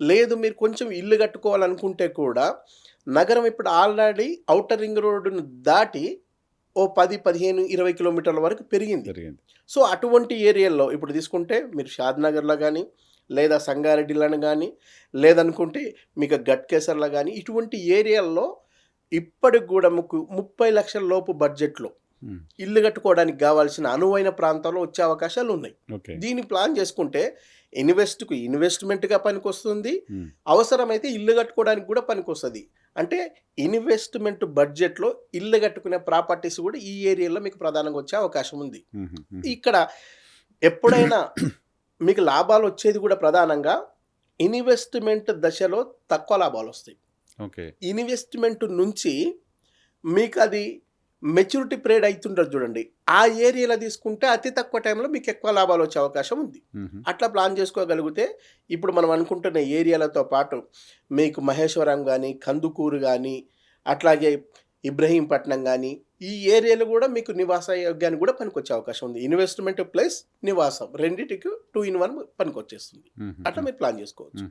లేదు మీరు కొంచెం ఇల్లు కట్టుకోవాలనుకుంటే కూడా నగరం ఇప్పుడు ఆల్రెడీ ఔటర్ రింగ్ రోడ్డును దాటి ఓ పది పదిహేను ఇరవై కిలోమీటర్ల వరకు పెరిగింది జరిగింది సో అటువంటి ఏరియాల్లో ఇప్పుడు తీసుకుంటే మీరు షాద్ నగర్లో కానీ లేదా సంగారెడ్డిలను కానీ లేదనుకుంటే మీకు గట్కేసర్లో కానీ ఇటువంటి ఏరియాల్లో ఇప్పటికి కూడా మీకు ముప్పై లక్షల లోపు బడ్జెట్లో. ఇల్లు కట్టుకోవడానికి కావాల్సిన అనువైన ప్రాంతాల్లో వచ్చే అవకాశాలు ఉన్నాయి. దీన్ని ప్లాన్ చేసుకుంటే ఇన్వెస్ట్కు ఇన్వెస్ట్మెంట్గా పనికొస్తుంది. మ్మ్. అవసరమైతే ఇల్లు కట్టుకోవడానికి కూడా పనికొస్తుంది. అంటే ఇన్వెస్ట్మెంట్ బడ్జెట్లో ఇల్లు కట్టుకునే ప్రాపర్టీస్ కూడా ఈ ఏరియాలో మీకు ప్రధానంగా వచ్చే అవకాశం ఉంది. మ్మ్. ఇక్కడ ఎప్పుడైనా మీకు లాభాలు వచ్చేది కూడా ప్రధానంగా ఇన్వెస్ట్మెంట్ దశలో తక్కువ లాభాలు వస్తాయి. ఓకే. ఇన్వెస్ట్మెంట్ నుంచి మీకు అది మెచ్యూరిటీ పీరియడ్ అవుతుంటుంది చూడండి ఆ ఏరియాలో తీసుకుంటే అతి తక్కువ టైంలో మీకు ఎక్కువ లాభాలు వచ్చే అవకాశం ఉంది. అట్లా ప్లాన్ చేసుకోగలిగితే ఇప్పుడు మనం అనుకుంటున్న ఏరియాలతో పాటు మీకు మహేశ్వరం కానీ కందుకూరు కానీ అట్లాగే ఇబ్రహీంపట్నం కానీ ఈ ఏరియాలు కూడా మీకు నివాస యోగ్యానికి కూడా పనికొచ్చే అవకాశం ఉంది ఇన్వెస్ట్మెంట్ ప్లస్ నివాసం రెండింటికి టూ ఇన్ వన్ పనికొచ్చేస్తుంది. అట్లా మీరు ప్లాన్ చేసుకోవచ్చు.